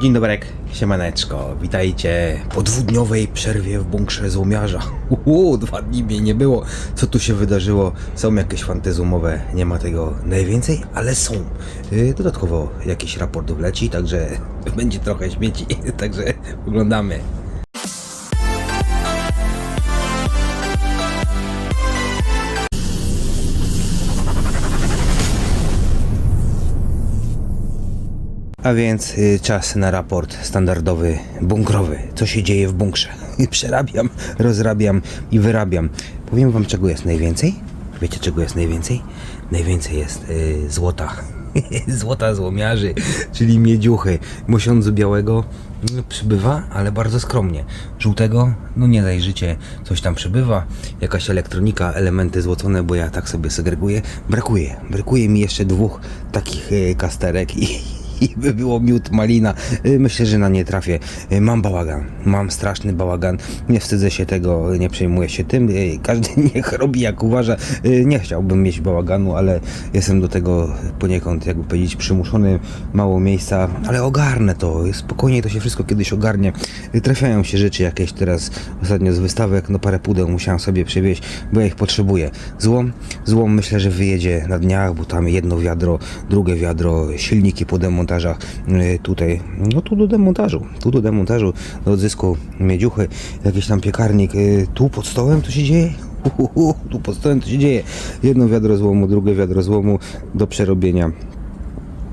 Dzień doberek, siemaneczko, witajcie po dwudniowej przerwie w bunkrze złomiarza. Uuu, dwa dni mnie nie było. Co tu się wydarzyło? Są jakieś fantyzumowe, nie ma tego najwięcej, ale są. Yy, dodatkowo jakiś raport wleci, także będzie trochę śmieci, także oglądamy. A więc y, czas na raport standardowy, bunkrowy. Co się dzieje w bunkrze? Przerabiam, rozrabiam i wyrabiam. Powiem wam, czego jest najwięcej? Wiecie, czego jest najwięcej? Najwięcej jest y, złota. Złota złomiarzy, czyli miedziuchy. Mosiądzu białego no, przybywa, ale bardzo skromnie. Żółtego, no nie zajrzycie, coś tam przybywa. Jakaś elektronika, elementy złocone, bo ja tak sobie segreguję. Brakuje. Brakuje mi jeszcze dwóch takich y, kasterek i, i by było miód malina. Y, Myślę, że na nie trafię. Y, Mam bałagan. Mam straszny bałagan. Nie wstydzę się tego, nie przejmuję się tym. Y, Każdy niech robi jak uważa. Nie chciałbym mieć bałaganu, ale jestem do tego poniekąd, jakby powiedzieć, przymuszony. Mało miejsca, ale ogarnę to. Spokojnie to się wszystko kiedyś ogarnie. Trafiają się rzeczy jakieś teraz ostatnio z wystawek. No parę pudeł musiałem sobie przewieźć, bo ja ich potrzebuję. Złom, złom myślę, że wyjedzie na dniach, bo tam jedno wiadro, drugie wiadro, silniki po demontażach. Y, Tutaj, no tu do demontażu, tu do demontażu, do odzysku miedziuchy, jakiś tam piekarnik. Y, Tu pod stołem to się dzieje? Tu pod stołem to się dzieje. Jedno wiadro złomu, drugie wiadro złomu do przerobienia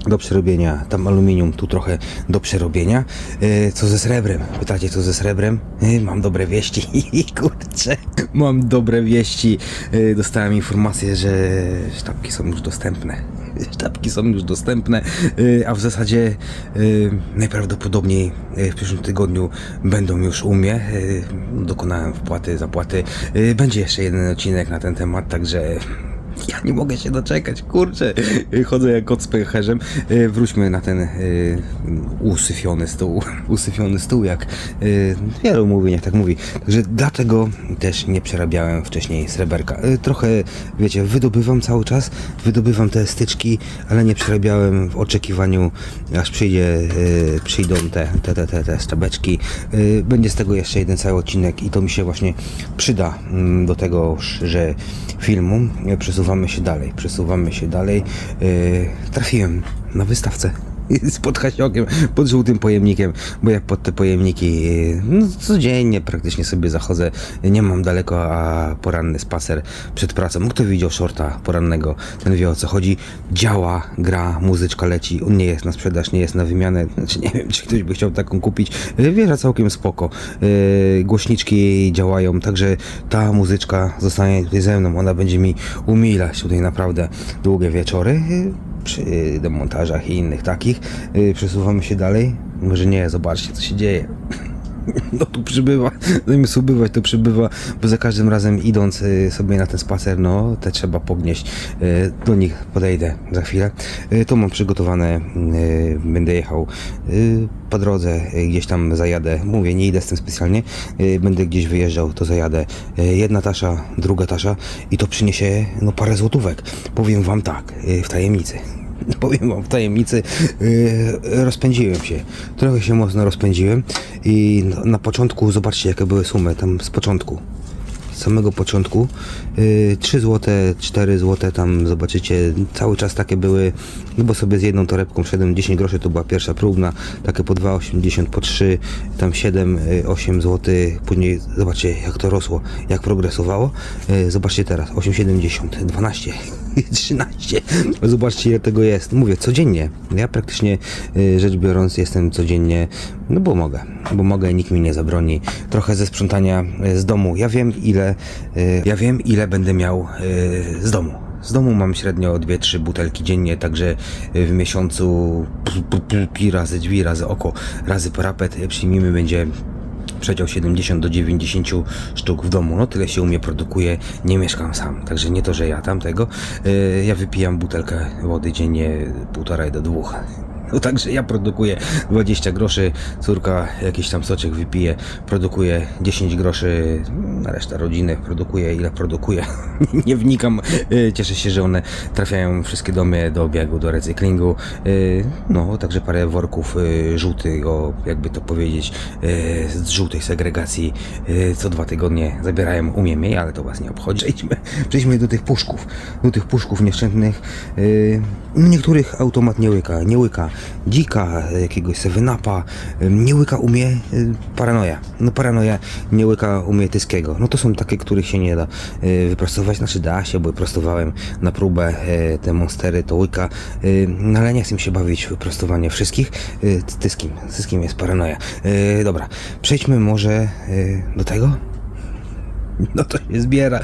do przerobienia, tam aluminium, tu trochę do przerobienia. E, co ze srebrem? Pytacie, co ze srebrem? E, mam dobre wieści. Kurczę, mam dobre wieści. E, dostałem informację, że sztabki są już dostępne. Sztabki są już dostępne, a w zasadzie najprawdopodobniej w przyszłym tygodniu będą już u mnie. Dokonałem wpłaty, zapłaty. Będzie jeszcze jeden odcinek na ten temat, także ja nie mogę się doczekać, kurczę. Chodzę jak kot z pęcherzem. E, Wróćmy na ten e, usyfiony stół. Usyfiony stół, jak e, wielu mówi, niech tak mówi. Także dlatego też nie przerabiałem wcześniej sreberka. E, Trochę, wiecie, wydobywam cały czas, wydobywam te styczki, ale nie przerabiałem w oczekiwaniu, aż przyjdzie, e, przyjdą te, te, te, te, te szczebeczki. E, Będzie z tego jeszcze jeden cały odcinek i to mi się właśnie przyda mm, do tego, że filmu e, przesuwamy się dalej, przesuwamy się dalej. E, trafiłem na wystawcę z pod hasiokiem, pod żółtym pojemnikiem, bo ja pod te pojemniki no, codziennie praktycznie sobie zachodzę. Nie mam daleko, a poranny spacer przed pracą. No, Kto widział shorta porannego, ten wie o co chodzi. Działa, gra, muzyczka leci. On nie jest na sprzedaż, nie jest na wymianę. Znaczy nie wiem, czy ktoś by chciał taką kupić. E, Wieża całkiem spoko. E, Głośniczki działają, także ta muzyczka zostanie tutaj ze mną. Ona będzie mi umilać tutaj naprawdę długie wieczory. Przy demontażach i innych takich. E, Przesuwamy się dalej. Może nie, zobaczcie co się dzieje. No tu przybywa, zamiast ubywać to przybywa, bo za każdym razem idąc y, sobie na ten spacer, no te trzeba podnieść. Y, Do nich podejdę za chwilę. Y, To mam przygotowane, będę jechał po drodze, gdzieś tam zajadę. Mówię, nie idę z tym specjalnie, będę gdzieś wyjeżdżał, to zajadę. Jedna tasza, druga tasza i to przyniesie no parę złotówek. Powiem wam tak, w tajemnicy. Powiem wam w tajemnicy, yy, rozpędziłem się. Trochę się mocno rozpędziłem i na początku, zobaczcie jakie były sumy tam z początku. Z samego początku. Yy, 3 zł, 4 zł tam zobaczycie, cały czas takie były, no bo sobie z jedną torebką szedłem 10 groszy, to była pierwsza próbna, takie po 2,80, po 3, tam 7, yy, 8 zł, później zobaczcie jak to rosło, jak progresowało. Yy, zobaczcie teraz, 8,70, 12. 13. Zobaczcie ile tego jest. Mówię, codziennie. Ja praktycznie y, rzecz biorąc jestem codziennie, no bo mogę. Bo mogę, nikt mi nie zabroni. Trochę ze sprzątania y, z domu. Ja wiem ile, y, ja wiem ile będę miał z domu. Z domu mam średnio 2-3 butelki dziennie, także w miesiącu pi, razy drzwi, razy oko, razy parapet. Przyjmijmy będzie przedział 70 do 90 sztuk w domu. No tyle się u mnie produkuje, nie mieszkam sam, także nie to, że ja tam tego. Yy, ja wypijam butelkę wody dziennie półtorej do dwóch. No także ja produkuję 20 groszy, córka jakiś tam soczek wypije, produkuje 10 groszy, na reszta rodziny produkuje ile produkuje. Nie wnikam, y, cieszę się, że one trafiają wszystkie domy do obiegu, do recyklingu. Y, No, także parę worków y, żółtego, jakby to powiedzieć, z żółtej segregacji co dwa tygodnie zabierają, umiem jej, ale to was nie obchodzi. Przejdźmy, przejdźmy do tych puszków, do tych puszków nieszczęsnych. No niektórych automat nie łyka, nie łyka dzika, jakiegoś sevenapa, y, nie łyka umie paranoja. No paranoja nie łyka umie tyskiego. No to są takie, których się nie da y, wyprostować, znaczy da się, bo prostowałem na próbę y, te monstery, to łyka, no ale nie chcę się bawić w wyprostowanie wszystkich. Y, Tyskim, tyskim jest paranoja. Dobra, przejdźmy może do tego. No to się zbiera.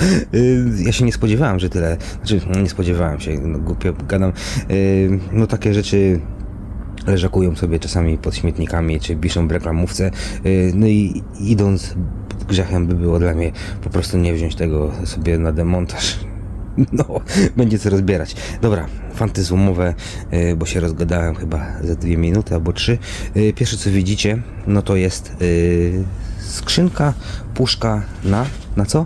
Ja się nie spodziewałem, że tyle. Znaczy, nie spodziewałem się, no głupio gadam. No takie rzeczy leżakują sobie czasami pod śmietnikami, czy piszą w reklamówce. Y, No i idąc grzechem by było dla mnie po prostu nie wziąć tego sobie na demontaż. No, będzie co rozbierać. Dobra, fanty złomowe, y, bo się rozgadałem chyba za dwie minuty albo trzy. Y, Pierwsze co widzicie, no to jest skrzynka, puszka na, na co?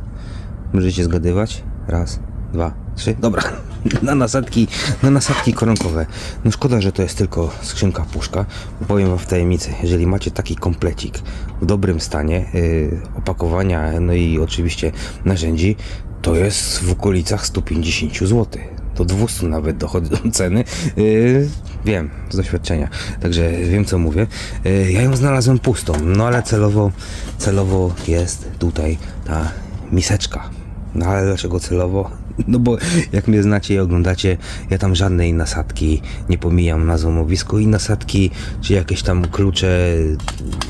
Możecie zgadywać? Raz, dwa, trzy. Dobra. Na nasadki, na nasadki koronkowe. No szkoda, że to jest tylko skrzynka puszka. Powiem wam w tajemnicy, jeżeli macie taki komplecik w dobrym stanie yy, opakowania, no i oczywiście narzędzi, to jest w okolicach 150 zł. Do 200 nawet dochodzą ceny. Yy, wiem z doświadczenia, także wiem co mówię. Yy, ja ją znalazłem pustą, no ale celowo, celowo jest tutaj ta miseczka. No ale dlaczego celowo? No bo jak mnie znacie i oglądacie, ja tam żadnej nasadki nie pomijam na złomowisku i nasadki, czy jakieś tam klucze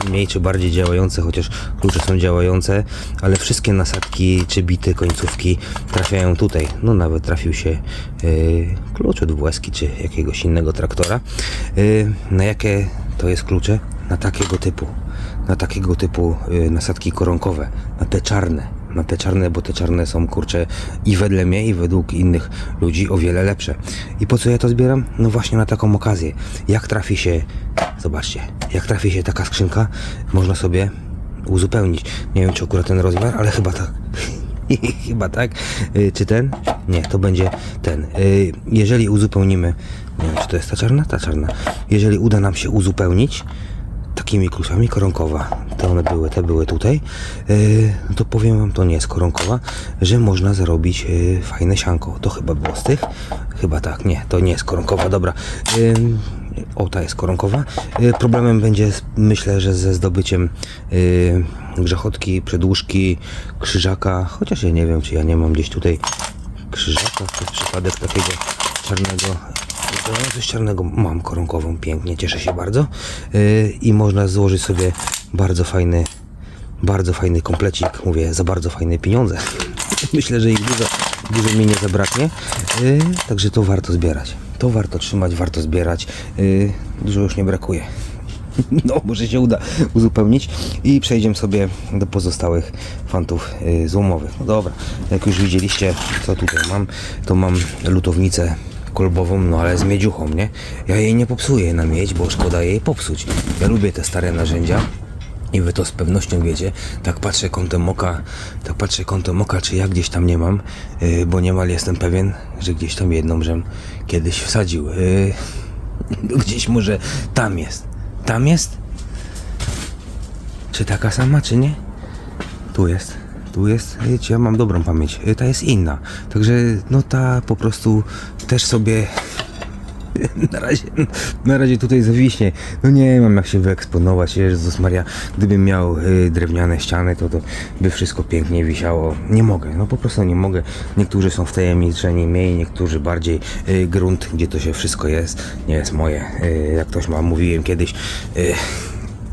mniej czy bardziej działające, chociaż klucze są działające, ale wszystkie nasadki czy bity końcówki trafiają tutaj. No nawet trafił się yy, klucz od WSki czy jakiegoś innego traktora. Yy, na jakie to jest klucze? Na takiego typu. Na takiego typu yy, nasadki koronkowe. Na te czarne na te czarne, bo te czarne są kurcze i wedle mnie i według innych ludzi o wiele lepsze. I po co ja to zbieram? No właśnie na taką okazję. Jak trafi się, zobaczcie, jak trafi się taka skrzynka, można sobie uzupełnić. Nie wiem czy akurat ten rozmiar, ale chyba tak. chyba tak. Y, Czy ten? Nie, to będzie ten. Y, Jeżeli uzupełnimy, nie wiem czy to jest ta czarna? Ta czarna. Jeżeli uda nam się uzupełnić, takimi kluczami koronkowa. Te one były, te były tutaj. Yy, to powiem wam, to nie jest koronkowa, że można zarobić yy, fajne sianko. To chyba było z tych? Chyba tak, nie, to nie jest koronkowa, dobra. Yy, o, ta jest koronkowa. Problemem będzie, myślę, że ze zdobyciem grzechotki, przedłużki, krzyżaka, chociaż ja nie wiem, czy ja nie mam gdzieś tutaj krzyżaka, przez przypadek takiego czarnego coś czarnego mam koronkową, pięknie, cieszę się bardzo. Yy, I można złożyć sobie bardzo fajny, bardzo fajny komplecik, mówię, za bardzo fajne pieniądze. Myślę, że ich dużo, dużo mi nie zabraknie, yy, także to warto zbierać. To warto trzymać, warto zbierać. Yy, dużo już nie brakuje. No, może się uda uzupełnić i przejdziemy sobie do pozostałych fantów złomowych. No dobra, jak już widzieliście, co tutaj mam, to mam lutownicę kolbową, no ale z miedziuchą, nie? Ja jej nie popsuję na miedź, bo szkoda jej popsuć. Ja lubię te stare narzędzia. I wy to z pewnością wiecie. Tak patrzę kątem oka, tak patrzę kątem oka, czy ja gdzieś tam nie mam, yy, bo niemal jestem pewien, że gdzieś tam jedną żem kiedyś wsadził. Yy, gdzieś może tam jest. Tam jest? Czy taka sama, czy nie? Tu jest. Tu jest, wiecie, ja mam dobrą pamięć. Y, Ta jest inna. Także, no ta po prostu też sobie na razie, na razie tutaj zawiśnie. No nie mam jak się wyeksponować. Jezus Maria, gdybym miał y, drewniane ściany, to to by wszystko pięknie wisiało. Nie mogę, no po prostu nie mogę. Niektórzy są wtajemniczeni mniej, niektórzy bardziej. Y, grunt, gdzie to się wszystko jest, nie jest moje. Y, jak ktoś ma, mówiłem kiedyś. Y,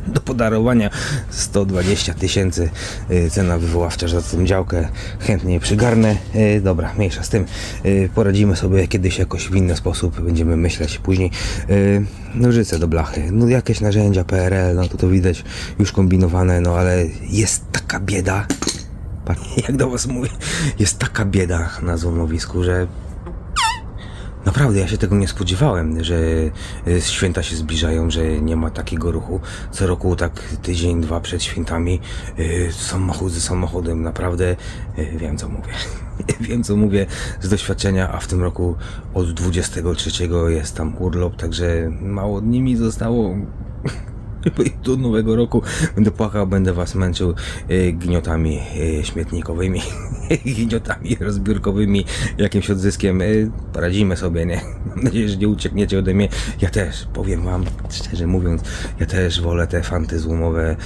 do podarowania. 120 tysięcy y, cena wywoławcza za tą działkę chętnie przygarnę. Y, dobra, mniejsza z tym. Y, poradzimy sobie kiedyś jakoś w inny sposób. Będziemy myśleć później. Nożyce do blachy. No jakieś narzędzia PRL no to to widać już kombinowane no ale jest taka bieda. Jak do was mówię. Jest taka bieda na złomowisku, że Naprawdę, ja się tego nie spodziewałem, że y, święta się zbliżają, że nie ma takiego ruchu. Co roku, tak tydzień, dwa przed świętami, y, samochód ze samochodem. Naprawdę y, wiem, co mówię. wiem, co mówię z doświadczenia, a w tym roku od 23 jest tam urlop, także mało dni mi zostało. Do nowego roku będę płakał, będę was męczył y, gniotami y, śmietnikowymi, gniotami rozbiórkowymi, jakimś odzyskiem. Y, poradzimy sobie, nie? Mam nadzieję, że nie uciekniecie ode mnie. Ja też, powiem wam, szczerze mówiąc, ja też wolę te fanty złomowe,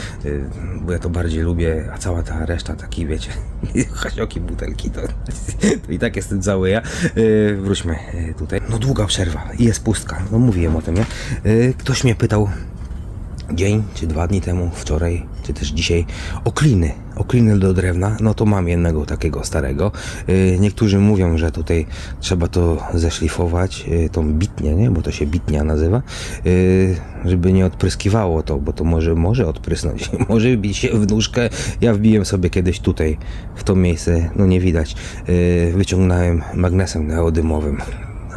bo ja to bardziej lubię, a cała ta reszta, taki wiecie, hasioki, butelki, to, to i tak jestem cały ja. Wróćmy tutaj. No długa przerwa i jest pustka, no mówiłem o tym, nie? Ktoś mnie pytał, dzień czy dwa dni temu, wczoraj, czy też dzisiaj, o kliny. O kliny do drewna, no to mam jednego takiego starego. Yy, niektórzy mówią, że tutaj trzeba to zeszlifować, yy, tą bitnię, nie? bo to się bitnia nazywa, yy, żeby nie odpryskiwało to, bo to może, może odprysnąć, może bić się w nóżkę. Ja wbiłem sobie kiedyś tutaj, w to miejsce, no nie widać, wyciągnąłem magnesem neodymowym.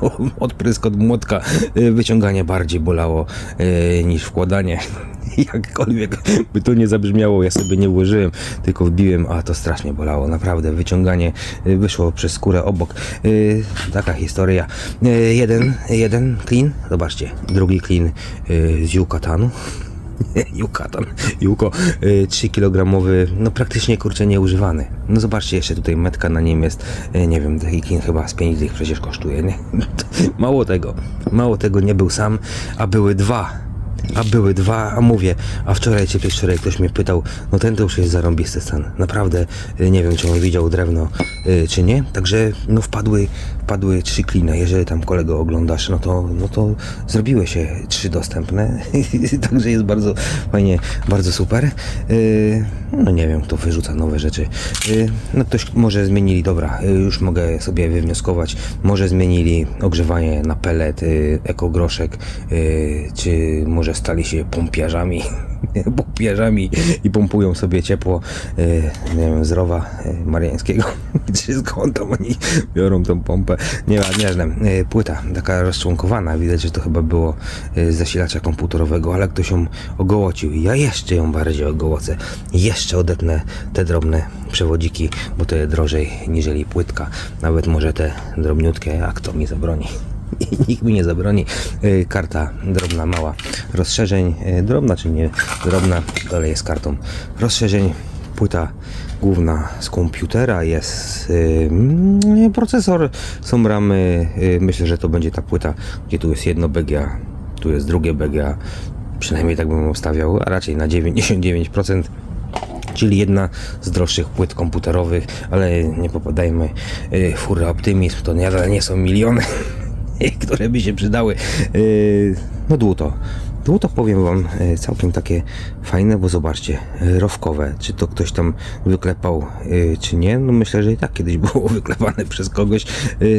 Odprysk od młotka, y, wyciąganie bardziej bolało y, niż wkładanie. Jakkolwiek by to nie zabrzmiało, ja sobie nie włożyłem, tylko wbiłem, a to strasznie bolało. Naprawdę, wyciąganie y, wyszło przez skórę obok. Taka historia. Jeden, jeden clean, zobaczcie, drugi clean z Yucatanu. Yucatan, Juko, 3 kg, no praktycznie kurczę nieużywany. No zobaczcie, jeszcze tutaj metka na nim jest, y, nie wiem, taki kin chyba z 5 dych przecież kosztuje, nie? Mało tego, mało tego nie był sam, a były dwa. A były dwa, a mówię, a wczoraj czy wczoraj ktoś mnie pytał, no ten to już jest zarąbisty stan. Naprawdę y, nie wiem, czy on widział drewno, y, czy nie. Także no wpadły, wpadły trzy kliny. Jeżeli tam kolego oglądasz, no to, no to zrobiły się trzy dostępne. Także jest bardzo fajnie, bardzo super. Y, No nie wiem, kto wyrzuca nowe rzeczy. Y, No ktoś może zmienili, dobra, y, już mogę sobie wywnioskować, może zmienili ogrzewanie na pelet, ekogroszek, czy może stali się pompiarzami, pompiarzami i pompują sobie ciepło, y, nie wiem, z rowa y, mariańskiego, czy skąd tam oni biorą tą pompę, nie ważne, y, płyta taka rozczłonkowana, widać, że to chyba było z zasilacza komputerowego, ale ktoś ją ogołocił. Ja jeszcze ją bardziej ogołocę, jeszcze odetnę te drobne przewodziki, bo to jest drożej niżeli płytka, nawet może te drobniutkie, a kto mi zabroni? Nikt mi nie zabroni. Y, Karta drobna, mała. Rozszerzeń, y, drobna czy nie drobna, dalej jest kartą. Rozszerzeń, płyta główna z komputera, jest y, mm, procesor, są ramy. y, Myślę, że to będzie ta płyta, gdzie tu jest jedno BGA, tu jest drugie BGA. Przynajmniej tak bym ustawiał, a raczej na 99% czyli jedna z droższych płyt komputerowych, ale nie popadajmy, yy, Fura Optimizm to nadal nie są miliony, które by się przydały. Yy, no dłuto. Dłuto powiem wam yy, całkiem takie fajne, bo zobaczcie, rowkowe, czy to ktoś tam wyklepał, yy, czy nie, no myślę, że i tak kiedyś było wyklepane przez kogoś,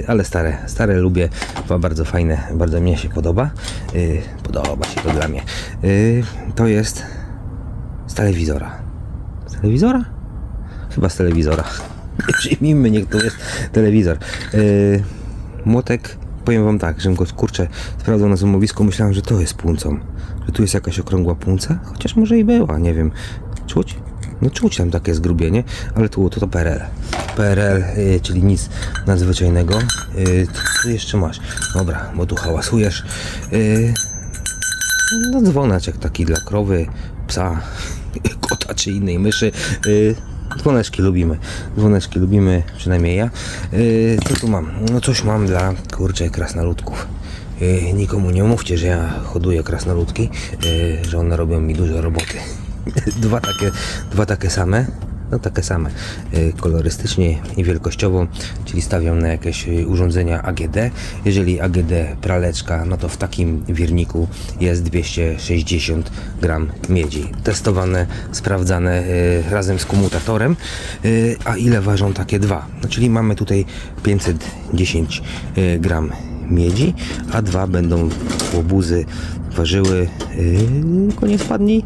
ale stare, stare lubię, ba- bardzo fajne, bardzo mnie się podoba, podoba się to dla mnie. To jest z telewizora. Z telewizora? Chyba z telewizora. Przyjmijmy, niech to jest telewizor. Młotek, powiem wam tak, że go kurczę sprawdzał na złomowisku, myślałem, że to jest puncą. Że tu jest jakaś okrągła punca, chociaż może i była, nie wiem. Czuć? No czuć tam takie zgrubienie, ale tu to, to PRL. PRL, yy, czyli nic nadzwyczajnego. Yy, jeszcze masz? Dobra, bo tu hałasujesz. Yy, no dzwoneczek taki dla krowy, psa, kota czy innej myszy. Yy, dzwoneczki lubimy. Dzwoneczki lubimy, przynajmniej ja. Yy, co tu mam? No coś mam dla kurczę krasnoludków. Yy, nikomu nie mówcie, że ja hoduję krasnoludki, yy, że one robią mi dużo roboty. dwa, takie, dwa takie same. No takie same, y, kolorystycznie i wielkościowo, czyli stawiam na jakieś y, urządzenia AGD. Jeżeli AGD praleczka, no to w takim wirniku jest 260 gram miedzi. Testowane, sprawdzane y, razem z komutatorem. A ile ważą takie dwa? No, czyli mamy tutaj 510 y, gram miedzi, a dwa będą łobuzy ważyły yy, koniec padni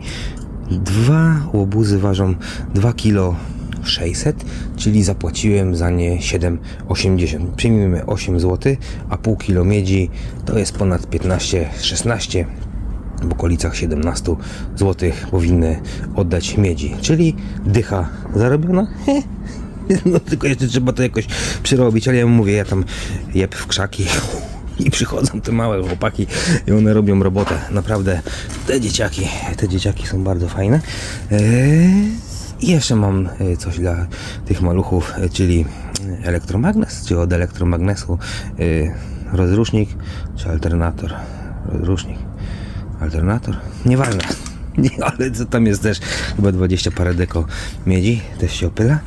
Dwa łobuzy ważą 2 kilo 600, czyli zapłaciłem za nie 7,80. Przyjmijmy 8 zł, a pół kilo miedzi to jest ponad 15-16 w okolicach 17 zł powinny oddać miedzi, czyli dycha zarobiona. No tylko jeszcze trzeba to jakoś przyrobić, ale ja mówię, ja tam jeb w krzaki i przychodzą te małe chłopaki i one robią robotę. Naprawdę te dzieciaki, te dzieciaki są bardzo fajne. Eee, I jeszcze mam e, coś dla tych maluchów, e, czyli elektromagnes, czy od elektromagnesu e, rozrusznik, czy alternator. Rozrusznik, alternator, nieważne. Nie, ale co tam jest też chyba 20 parę deko miedzi, też się opyla.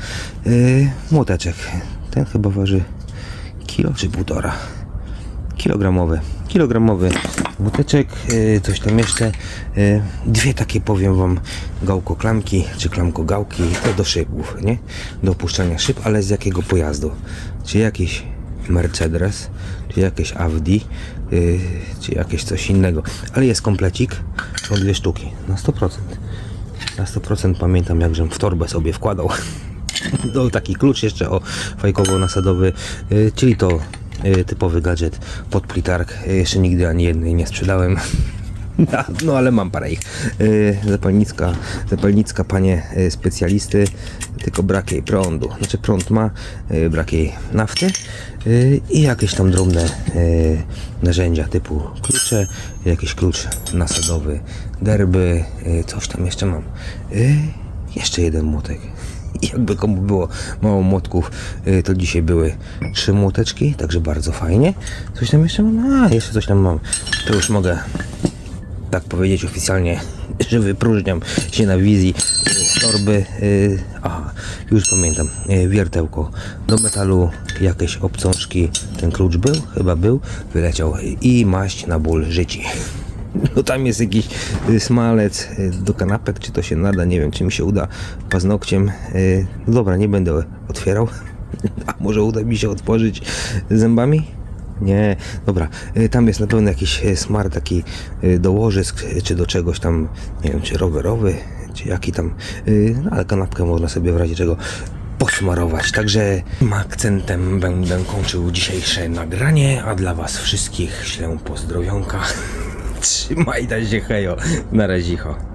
Yy, młoteczek, ten chyba waży kilo czy półtora. Kilogramowy, kilogramowy młoteczek, yy, coś tam jeszcze. Yy, dwie takie powiem wam gałko klamki, czy klamko gałki, to do szybów, nie? Do opuszczania szyb, ale z jakiego pojazdu? Czy jakiś Mercedes, czy jakieś Audi, yy, czy jakieś coś innego. Ale jest komplecik, są dwie sztuki, na 100%. Na 100% pamiętam, jak żem w torbę sobie wkładał. No, taki klucz jeszcze o fajkowo-nasadowy, czyli to typowy gadżet pod plitark. Yy, jeszcze nigdy ani jednej nie sprzedałem. No, ale mam parę ich. Yy, zapalnicka, zapalnicka panie specjalisty, tylko brak jej prądu. Znaczy prąd ma, brak jej nafty i jakieś tam drobne narzędzia typu klucze, jakiś klucz nasadowy, derby, coś tam jeszcze mam. Jeszcze jeden młotek. Jakby komu było mało młotków, yy, to dzisiaj były trzy młoteczki, także bardzo fajnie. Coś tam jeszcze mam? A, jeszcze coś tam mam. To już mogę tak powiedzieć oficjalnie, że wypróżniam się na wizji y, z torby. y, Aha, już pamiętam. y, Wiertełko do metalu, jakieś obcążki. Ten klucz był? Chyba był. Wyleciał. I maść na ból życi. No tam jest jakiś y, smalec y, do kanapek, czy to się nada, nie wiem, czy mi się uda paznokciem. No dobra, nie będę otwierał. A może uda mi się otworzyć zębami? Nie, dobra, tam jest na pewno jakiś smar taki do łożysk, czy do czegoś tam, nie wiem, czy rowerowy, czy jaki tam, no ale kanapkę można sobie w razie czego posmarować. Także tym akcentem będę kończył dzisiejsze nagranie, a dla was wszystkich ślę pozdrowionka. Trzymajcie się, hejo, na razicho.